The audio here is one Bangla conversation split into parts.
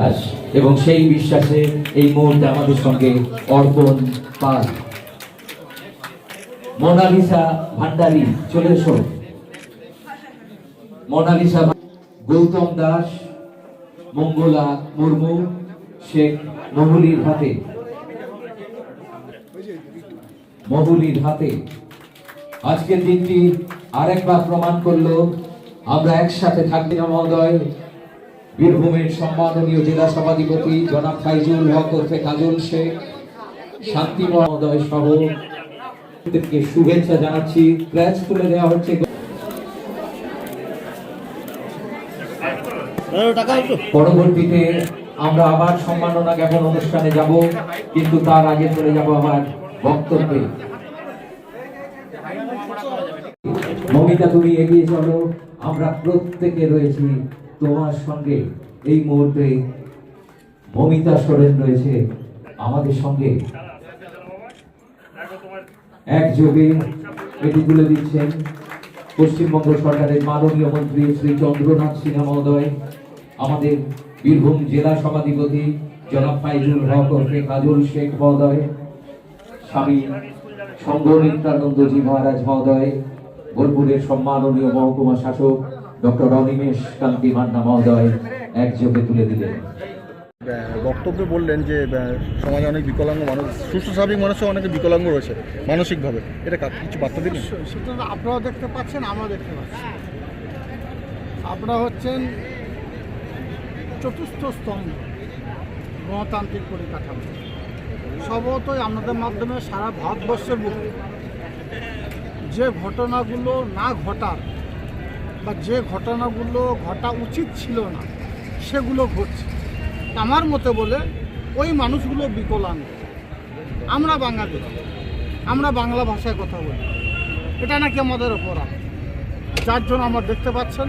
বিশ্বাস এবং সেই বিশ্বাসে এই মুহূর্তে আমাদের সঙ্গে অর্পণ পাল। মোনালিসা ভান্ডারী, চলে এসো। মোনালিসা গৌতম দাস, মঙ্গলা মুর্মু, শেখ মহুলির হাতে। মহুলির হাতে। আজকের দিনটি আরেকবার প্রমাণ করল, আমরা একসাথে থাকতে মহোদয় বীরভূমের সম্মাননীয় জেলা সভাধিপতি জনাব ফাইজুল হক ওরফে কাজল শেখ, শান্তি মহোদয় সহ শুভেচ্ছা জানাচ্ছি। ক্র্যাচ তুলে দেওয়া হচ্ছে। পরবর্তীতে আমরা আবার সম্মাননা জ্ঞাপন অনুষ্ঠানে যাব, কিন্তু তার আগে চলে যাব আমার বক্তব্যে। মমিতা তুমি এগিয়ে চলো, আমরা প্রত্যেকে রয়েছি। তোমার সঙ্গে এই মুহূর্তে মমিতা সোরেন রয়েছে আমাদের সঙ্গে। একযোগে এটি তুলে দিচ্ছেন পশ্চিমবঙ্গ সরকারের মাননীয় মন্ত্রী শ্রী চন্দ্রনাথ সিনহা মহোদয়, আমাদের বীরভূম জেলা সভাধিপতি জনাব ফাইজুল হক ওরফে কাজল শেখ মহোদয়, স্বামী সঙ্গ নিত্যানন্দজি মহারাজ মহোদয়, বোলপুরের সম্মাননীয় মহকুমা শাসক ডক্টর অনিমেষ কান্তি মান্না মহোদয় একযোগে তুলে দিলেন। বক্তব্যে বললেন যে সমাজে অনেক বিকলাঙ্গ মানুষ সুস্থ স্বাভাবিক মানুষও অনেকে বিকলাঙ্গ রয়েছে মানসিকভাবে। এটা কিছু বার্তা দিলেন সেটা আপনারাও দেখতে পাচ্ছেন আমরাও দেখতে পাচ্ছি। আপনারা হচ্ছেন চতুর্থ স্তম্ভ গণতান্ত্রিক পরিকাঠামো। স্বভাবতই আপনাদের মাধ্যমে সারা ভারতবর্ষের বুকে যে ঘটনাগুলো না ঘটার বা যে ঘটনাগুলো ঘটা উচিত ছিল না, সেগুলো ঘটছে। আমার মতে বলে, ওই মানুষগুলো বিকলাঙ্গ। আমরা বাঙালি। আমরা বাংলা ভাষায় কথা বলি। এটা নাকি আমাদের অপরাধ? যার জন্য আমরা দেখতে পাচ্ছেন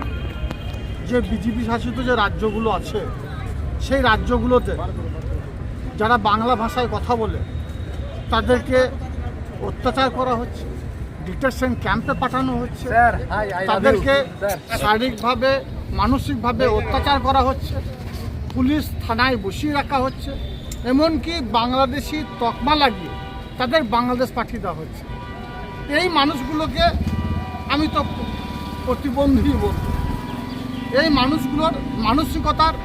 যে বিজেপি শাসিত যে রাজ্যগুলো আছে, সেই রাজ্যগুলোতে যারা বাংলা ভাষায় কথা বলে, তাদেরকে অত্যাচার করা হচ্ছে। ডিটেকশন ক্যাম্পে পাঠানো হচ্ছে। তাদেরকে শারীরিকভাবে মানসিকভাবে অত্যাচার করা হচ্ছে। পুলিশ থানায় বসিয়ে রাখা হচ্ছে। এমনকি বাংলাদেশি তকমা লাগিয়ে তাদের বাংলাদেশ পাঠিয়ে দেওয়া হচ্ছে। এই মানুষগুলোকে আমি তো প্রতিবন্ধী বলব। এই মানুষগুলোর মানসিকতার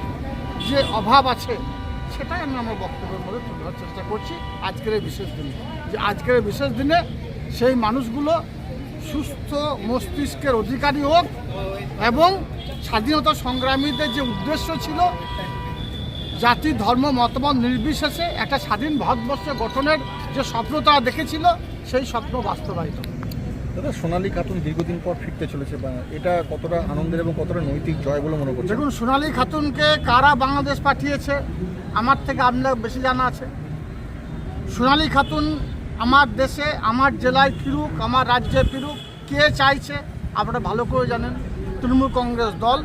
যে অভাব আছে সেটাই আমি আমার বক্তব্যের মধ্যে তুলে চেষ্টা করছি। আজকের এই বিশেষ দিনে। যে আজকের বিশেষ দিনে সেই মানুষগুলো সুস্থ মস্তিষ্কের অধিকারী হোক এবং স্বাধীনতা সংগ্রামীদের যে উদ্দেশ্য ছিল জাতি ধর্ম মতামত নির্বিশেষে একটা স্বাধীন ভারতবর্ষ গঠনের যে স্বপ্ন তারা দেখেছিল সেই স্বপ্ন বাস্তবায়িত। দাদা সোনালী খাতুন দীর্ঘদিন পর ফিরতে চলেছে বা এটা কতটা আনন্দের এবং কতটা নৈতিক জয় বলে মনে করছে দেখুন সোনালী খাতুনকে কারা বাংলাদেশ পাঠিয়েছে আমার থেকে আপনার বেশি জানা আছে। সোনালী খাতুন আমার দেশে, আমার জেলায় ফিরুক, আমার রাজ্যে ফিরুক, কে চাইছে, আপনারা ভালো করে জানেন। তৃণমূল কংগ্রেস দল,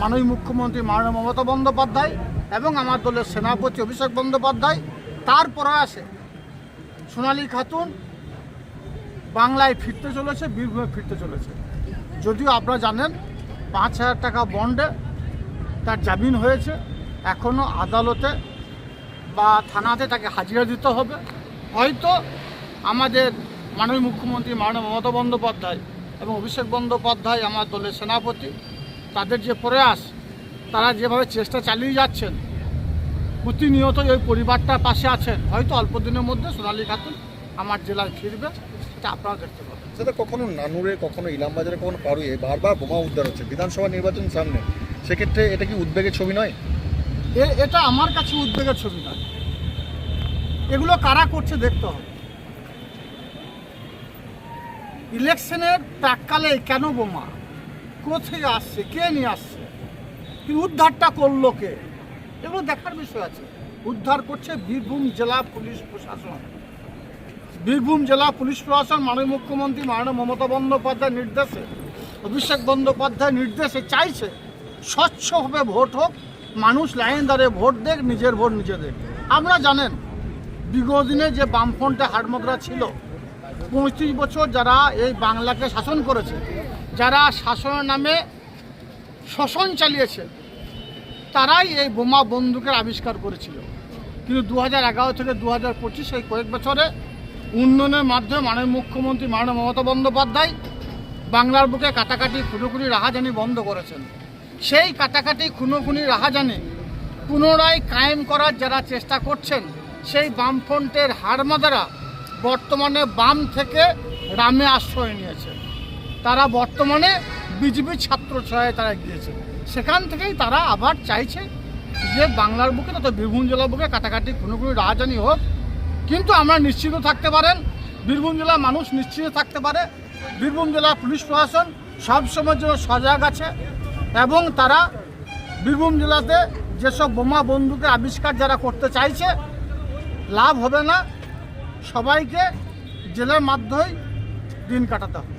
মাননীয় মুখ্যমন্ত্রী মাননীয় মমতা বন্দ্যোপাধ্যায় এবং আমার দলের সেনাপতি অভিষেক বন্দ্যোপাধ্যায়, তার প্রয়াসে সোনালী খাতুন বাংলায় ফিরতে চলেছে, বীরভূমে ফিরতে চলেছে। যদিও আপনারা জানেন, পাঁচ হাজার টাকা বন্ডে তার জামিন হয়েছে। এখনও আদালতে বা থানাতে তাকে হাজিরা দিতে হবে। হয়তো আমাদের মাননীয় মুখ্যমন্ত্রী মাননীয় মমতা বন্দ্যোপাধ্যায় এবং অভিষেক বন্দ্যোপাধ্যায় আমার দলের সেনাপতি তাদের যে প্রয়াস তারা যেভাবে চেষ্টা চালিয়ে যাচ্ছেন প্রতিনিয়ত ওই পরিবারটার পাশে আছেন হয়তো অল্প দিনের মধ্যে সোনালী খাতুন আমার জেলায় ফিরবে সেটা আপনারা দেখতে পাবেন। সেটা কখনো নানুরে কখনো ইলামবাজারে কখনো পারুয়ে বারবার বোমা উদ্ধার হচ্ছে। বিধানসভা নির্বাচন সামনে সেক্ষেত্রে এটা কি উদ্বেগের ছবি নয়? এ- এটা আমার কাছে উদ্বেগের ছবি নয়। এগুলো কারা করছে দেখতে হবে। ইলেকশনের প্রাককালে কেন বোমা? কোথায় আসছে? কে নিয়ে আসছে? কি উদ্ধারটা করল কে? এগুলো দেখার বিষয় আছে। উদ্ধার করছে বীরভূম জেলা পুলিশ প্রশাসন। বীরভূম জেলা পুলিশ প্রশাসন, মাননীয় মুখ্যমন্ত্রী, মাননীয় মমতা বন্দ্যোপাধ্যায়ের নির্দেশে, অভিষেক বন্দ্যোপাধ্যায় নির্দেশে চাইছে, স্বচ্ছভাবে ভোট হোক, মানুষ লাইন দাঁড়িয়ে ভোট দেখ, নিজের ভোট নিজে দেখ। আমরা জানেন, বিগত দিনে যে বামফ্রন্টে হাটমোদ্রা ছিল পঁয়ত্রিশ বছর যারা এই বাংলাকে শাসন করেছে, যারা শাসনের নামে শোষণ চালিয়েছে, তারাই এই বোমা বন্দুকের আবিষ্কার করেছিল। কিন্তু দু হাজার এগারো থেকে দু হাজার পঁচিশ এই কয়েক বছরে উন্নয়নের মাধ্যমে মাননীয় মুখ্যমন্ত্রী মাননীয় মমতা বন্দ্যোপাধ্যায় বাংলার বুকে কাটাকাটি, খুনোখুনি, রাহাজানি বন্ধ করেছেন। সেই কাটাকাটি, খুনোখুনি, রাহাজানি পুনরায় কায়েম করার যারা চেষ্টা করছেন, সেই বামফ্রন্টের হারমাদারা বর্তমানে বাম থেকে রামে আশ্রয় নিয়েছে। তারা বর্তমানে বিজেপি ছাত্র ছয়ে তারা গিয়েছে সেখান থেকেই তারা আবার চাইছে যে বাংলার বুকে তথা বীরভূম জেলার বুকে কাটাকাটি কোনো কোনো রাজধানী হোক। কিন্তু আমরা নিশ্চিত থাকতে পারেন, বীরভূম জেলার মানুষ নিশ্চিত থাকতে পারে। বীরভূম জেলা পুলিশ প্রশাসন সবসময়ের জন্য সজাগ আছে এবং তারা বীরভূম জেলাতে যেসব বোমা বন্দুকের আবিষ্কার যারা করতে চাইছে, লাভ হবে না। সবাইকে জেলার মাধ্যমে দিন কাটাতে হবে।